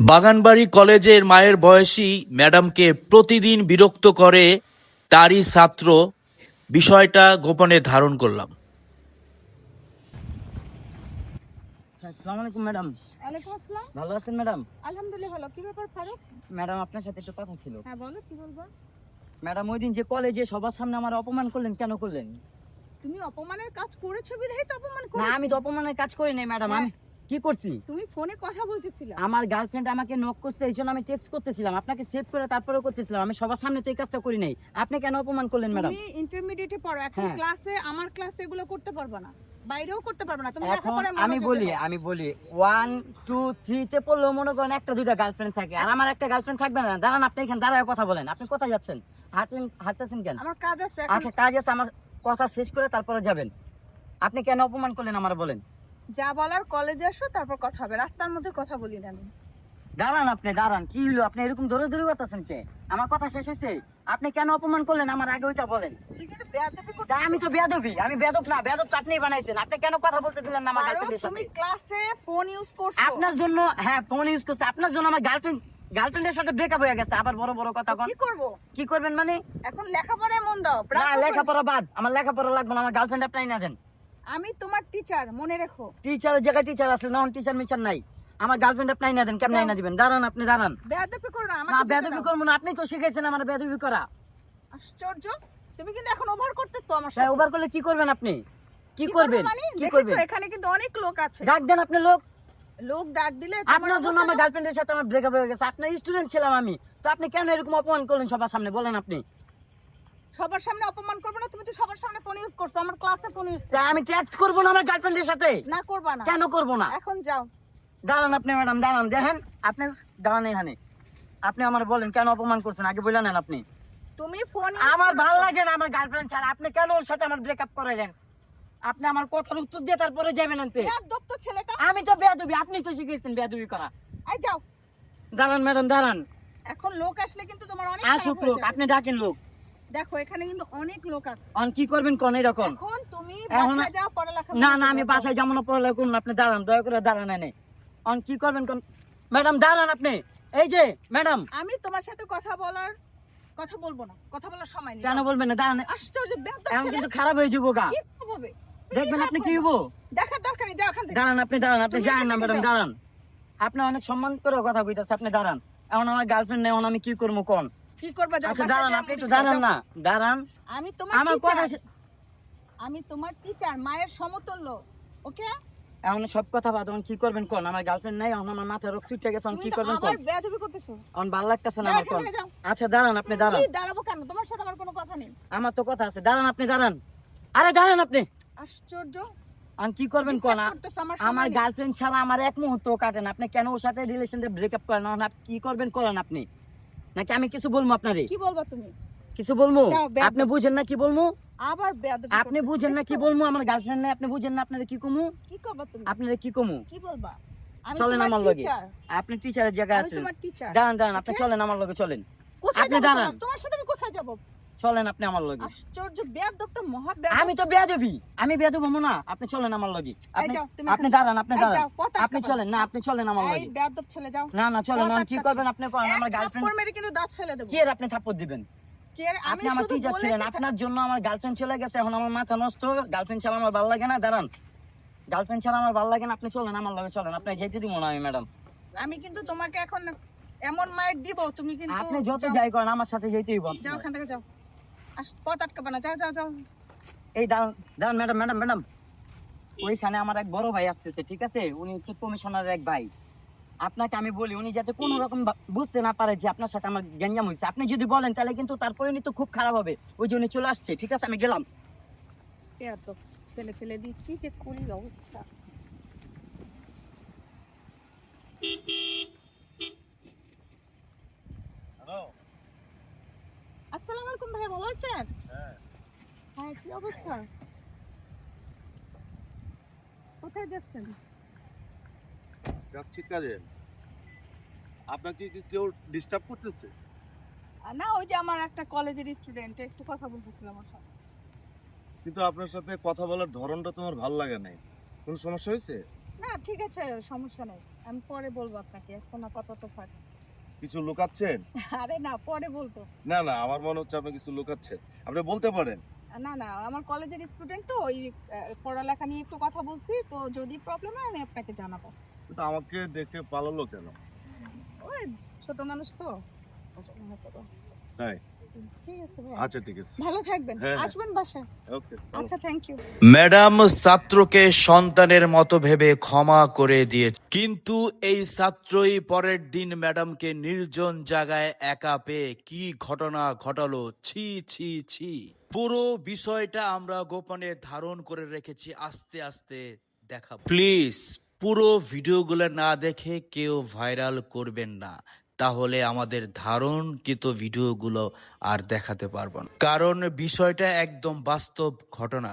বাগানবাড়ি কলেজের মায়ের বয়সী ম্যাডামকে প্রতিদিন বিরক্ত করে তারই ছাত্র বিষয়টা গোপনে ধারণ করলাম। আসসালামু আলাইকুম ম্যাডাম। ওয়ালাইকুম আসসালাম। ভালো আছেন ম্যাডাম? আলহামদুলিল্লাহ ভালো। কি ব্যাপার ফারুক? ম্যাডাম আপনার সাথে একটু কথা ছিল। হ্যাঁ বলো কি বলব? ম্যাডাম ওই দিন যে কলেজে সবার সামনে আমার অপমান করলেন কেন করলেন? তুমি অপমানের কাজ করেছ বিধায় তো অপমান না আমি তো অপমানের কাজ করি নাই ম্যাডাম। আমি কি করছি? তুমি ফোনে কথা বলতেছিলে। আমার গার্লফ্রেন্ড আমাকে নক করছে এই জন্য আমি টেক্সট করতেছিলাম। আপনাকে সেভ করে তারপরেও করতেছিলাম। আমি সবার সামনে তো এই কাজটা করি নাই। আপনি কেন অপমান করলেন ম্যাডাম তুমি ইন্টারমিডিয়েটে পড়ো। এখন হ্যাঁ। ক্লাসে আমার ক্লাসে এগুলো করতে পারবে না। বাইরেও করতে পারবে না। তুমি আমি বলি আমি বলি ওয়ান টু থ্রিতে পড়লেও মনে করেন একটা দুইটা গার্লফ্রেন্ড থাকে। আর আমার একটা গার্লফ্রেন্ড থাকবে না। দাঁড়ান আপনি এখানে দাঁড়ায় কথা বলেন। আপনি কোথায় যাচ্ছেন? হাঁটেন হাঁটতেছেন কেন? আমার কাজ আছে আচ্ছা কাজ আছে। আমার কথা শেষ করে তারপরে যাবেন। আপনি কেন অপমান করলেন আমার বলেন? যা বলার কলেজে আসো তারপর কথা হবে। রাস্তার মধ্যে কথা বলি না আমি। দাঁড়ান আপনি দাঁড়ান। কি হলো আপনি এরকম ধরে ধরে করতেছেন কে? আমার কথা শেষ হয়েছে। আপনি কেন অপমান করলেন? আমার আগে ওইটা বলেন। আমি তো বেয়াদবি। আমি বেয়াদব না বেয়াদব তো আপনিই বানাইছেন। আপনি কেন কথা বলতে দিলেন না আমার গার্লফ্রেন্ডের তুমি সাথে? ক্লাসে ফোন ইউজ করছ। আপনার জন্য হ্যাঁ ফোন ইউজ করছে। আপনার জন্য আমার গার্লফ্রেন্ড গার্লফ্রেন্ডের সাথে ব্রেকআপ হয়ে গেছে। আবার বড় বড় কথা কন। কি করব? কি করবেন মানে? এখন লেখাপড়ায় মন দাও। না লেখাপড়া বাদ। আমার লেখাপড়া লাগবে না আমার গার্লফ্রেন্ড আপনি না দেন। আমি তোমার টিচার মনে রেখো। টিচারের জায়গায় টিচার আসলে নন টিচার মিচার নাই। আমার গার্লফ্রেন্ড আপনি না দেন কেমন। না দিবেন? দাঁড়ান আপনি দাঁড়ান। বেয়াদবি করো না যেতে বেদবি করব না আপনি তো শিখাইছেন আমার বেদবি করা। আশ্চর্য তুমি কিন্তু এখন ওভার করতেছো আমার সাথে। ওভার করলে কি করবেন আপনি? কি করবেন? মানে? কি করবেন? এখানে কিন্তু অনেক লোক আছে। ডাক দেন আপনি লোক। লোক ডাক দিলে আপনার জন্য আমার গার্লফ্রেন্ডের সাথে আমার ব্রেকআপ হয়ে গেছে। আপনার স্টুডেন্ট ছিলাম আমি। তো আপনি কেন এরকম অপমান করলেন সবার সামনে? বলেন আপনি। সবার সামনে অপমান করবে না তুমি তো সবার সামনে ফোন ইউজ করছ আমার ক্লাসে ফোন ইউজ তাই আমি ট্যাক্স করব না আমার গার্লফ্রেন্ডের সাথে? না করবা না। কেন করব না? এখন যাও। দাঁড়ান আপনি ম্যাডাম দাঁড়ান দেখেন আপনি দাঁড়ান এখানে। আপনি আমার বলেন কেন অপমান করছেন? আগে বলে নেন আপনি। তুমি ফোন আমার ভালো লাগে না আমার গার্লফ্রেন্ড ছাড়া। আপনি কেন ওর সাথে আমার ব্রেকআপ করাইলেন? আপনি আমার কথার উত্তর দিয়ে তারপরে যাবেন আনতে। দপ্ত ছেলেটা। আমি তো বেয়াদবি আপনি তো শিখিয়েছেন বেয়াদবি করা। আই যাও। দাঁড়ান ম্যাডাম দাঁড়ান। এখন লোক আসলে কিন্তু তোমার অনেক আসুক লোক আপনি ডাকেন লোক। দেখো এখানে কিন্তু অনেক লোক আছে। অন কি করবেন কোন এরকম? এখন তুমি বাসায় যাও পড়ালেখা না না আমি বাসায় যাব না পড়ালেখা করুন আপনি দাঁড়ান দয়া করে দাঁড়ান এনে। অন কি করবেন কোন? ম্যাডাম দাঁড়ান আপনি। এই যে ম্যাডাম। আমি তোমার সাথে কথা বলার কথা বলব না কথা বলার সময় নেই। কেন বলবেন না? দাঁড়ান। আশ্চর্য বেয়াদব এখন কিন্তু খারাপ হয়ে যাব গা। দেখবেন আপনি কি হব? দেখার দরকার নেই যাও এখান থেকে। দাঁড়ান আপনি দাঁড়ান আপনি যান না ম্যাডাম দাঁড়ান। আপনি অনেক সম্মান করে কথা কইতাছে আপনি দাঁড়ান। এখন আমার গার্লফ্রেন্ড নেই এখন আমি কি করব কোন? কি করবে যাও আচ্ছা দাঁড়ান আপনি একটু দাঁড়ান না দাঁড়ান। আমি তোমার আমার কথা আমি তোমার টিচার মায়ের সমতুল্য ওকে এখন সব কথা বাদ এখন কি করবেন কোন? আমার গার্লফ্রেন্ড নাই এখন আমার রক্ত উঠে গেছে এখন কি করবেন কোন? আবার বেয়াদবি করতেছো। এখন ভালো লাগতেছে না আমার কোন? আচ্ছা দাঁড়ান আপনি দাঁড়ান। কি দাঁড়াবো কেন? তোমার সাথে আমার কোনো কথা নেই। আমার তো কথা আছে দাঁড়ান আপনি দাঁড়ান। আরে দাঁড়ান আপনি। আশ্চর্য। আমি কি করবেন কোন? আমার। গার্লফ্রেন্ড ছাড়া আমার এক মুহূর্ত কাটে না। আপনি কেন ওর সাথে রিলেশনটা ব্রেকআপ করেন? আপনি কি করবেন করেন আপনি? নাকি আমি কিছু বলব আপনারে? কি বলব তুমি? কিছু বলব? আপনি বুঝেন না কি বলব? আবার আপনি বুঝেন না কি বলব? আমার গার্লফ্রেন্ড নাই আপনি বুঝেন না আপনাদের কি কমু? কি কবা তুমি? আপনারা কি কমু? কি বলবা? চলেন আমার লগে। আপনি টিচারের জায়গায় আছেন। দাঁড়ান দাঁড়ান আপনি চলেন আমার লগে চলেন। আপনি দাঁড়ান। তোমার সাথে আমি কোথায় যাব? চলেন আপনি আমার লগে। আশ্চর্য বেয়াদব তো মহা বেয়াদব। আমি তো বেয়াদবি। আমি বেয়াদব হব না। আপনি চলেন আমার লগে। আপনি আপনি দাঁড়ান আপনি দাঁড়ান। আপনি চলেন না আপনি চলেন আমার লগে। এই বেয়াদব ছেলে যাও। না না চলেন এখন কি করবেন আপনি করেন? আমার গার্লফ্রেন্ড থাপ্পড় মেরে কিন্তু দাঁত ফেলে দেবো। কি এর আপনি থাপ্পড় দিবেন? কি আপনি আমার টিচার আপনার জন্য আমার গার্লফ্রেন্ড চলে গেছে। এখন আমার মাথা নষ্ট। গার্লফ্রেন্ড ছাড়া আমার ভালো লাগে না। দাঁড়ান। গার্লফ্রেন্ড ছাড়া আমার ভালো লাগে না। আপনি চলেন আমার লগে চলেন। আপনি যেতে দিব না আমি ম্যাডাম আমি কিন্তু তোমাকে এখন এমন মাইর দিব তুমি কিন্তু আপনি যত যাই করেন আমার সাথে যেতেই বল যাও ওখান থেকে যাও। পথ আটকাবে না যাও যাও যাও। এই দাঁড়ান দাঁড়ান ম্যাডাম ম্যাডাম ম্যাডাম। ওইখানে আমার এক বড় ভাই আসতেছে ঠিক আছে? উনি হচ্ছে কমিশনারের এক ভাই। আপনাকে আমি বলি উনি যাতে কোনো রকম বুঝতে না পারে যে আপনার সাথে আমার গ্যাঞ্জাম হয়েছে আপনি যদি বলেন তাহলে কিন্তু তারপরে তো খুব খারাপ হবে। ওই যে উনি চলে আসছে ঠিক আছে? আমি গেলাম। ছেলে ফেলে কি যে করি অবস্থা আসসালামু আলাইকুম ভাই ভালো আছেন হ্যাঁ কি অবস্থা? কোথায় যাচ্ছেন? যাচ্ছি কাজে। আপনাকে কি কেউ ডিস্টার্ব করতেছে? না ওই যে আমার একটা কলেজের স্টুডেন্ট একটু কথা বলতেছিলাম আমার সাথে। কিন্তু আপনার সাথে কথা বলার ধরনটা তোমার ভালো লাগে নাই। কোনো সমস্যা হয়েছে? না ঠিক আছে সমস্যা নেই। আমি পরে বলব আপনাকে এখন আপাতত থাক কিছু লুকাচ্ছেন? আরে না পরে বলব। না না আমার মনে হচ্ছে আপনি কিছু লুকাচ্ছেন। আপনি বলতে পারেন। না না আমার কলেজের স্টুডেন্ট তো ওই পড়ালেখা নিয়ে একটু কথা বলছি তো যদি প্রবলেম হয় আমি আপনাকে জানাব। কিন্তু আমাকে দেখে পালালো কেন? ওই ছোট মানুষ তো। তাই ভাই। আচ্ছা হ্যাঁ, হ্যাঁ। আচ্ছা ম্যাডাম ছাত্রকে সন্তানের মতো ভেবে ক্ষমা করে দিয়েছে। কিন্তু এই ছাত্রই পরের দিন ম্যাডামকে নির্জন জায়গায় একা পেয়ে কি ঘটনা ঘটালো? ছি ছি ছি। পুরো বিষয়টা আমরা গোপনে ধারণ করে রেখেছি, আস্তে আস্তে দেখা প্লিজ, পুরো ভিডিওগুলো না দেখে কেউ ভাইরাল করবেন না। তাহলে আমাদের ধারণকৃত ভিডিওগুলো আর দেখাতে পারব না। কারণ বিষয়টা একদম বাস্তব ঘটনা।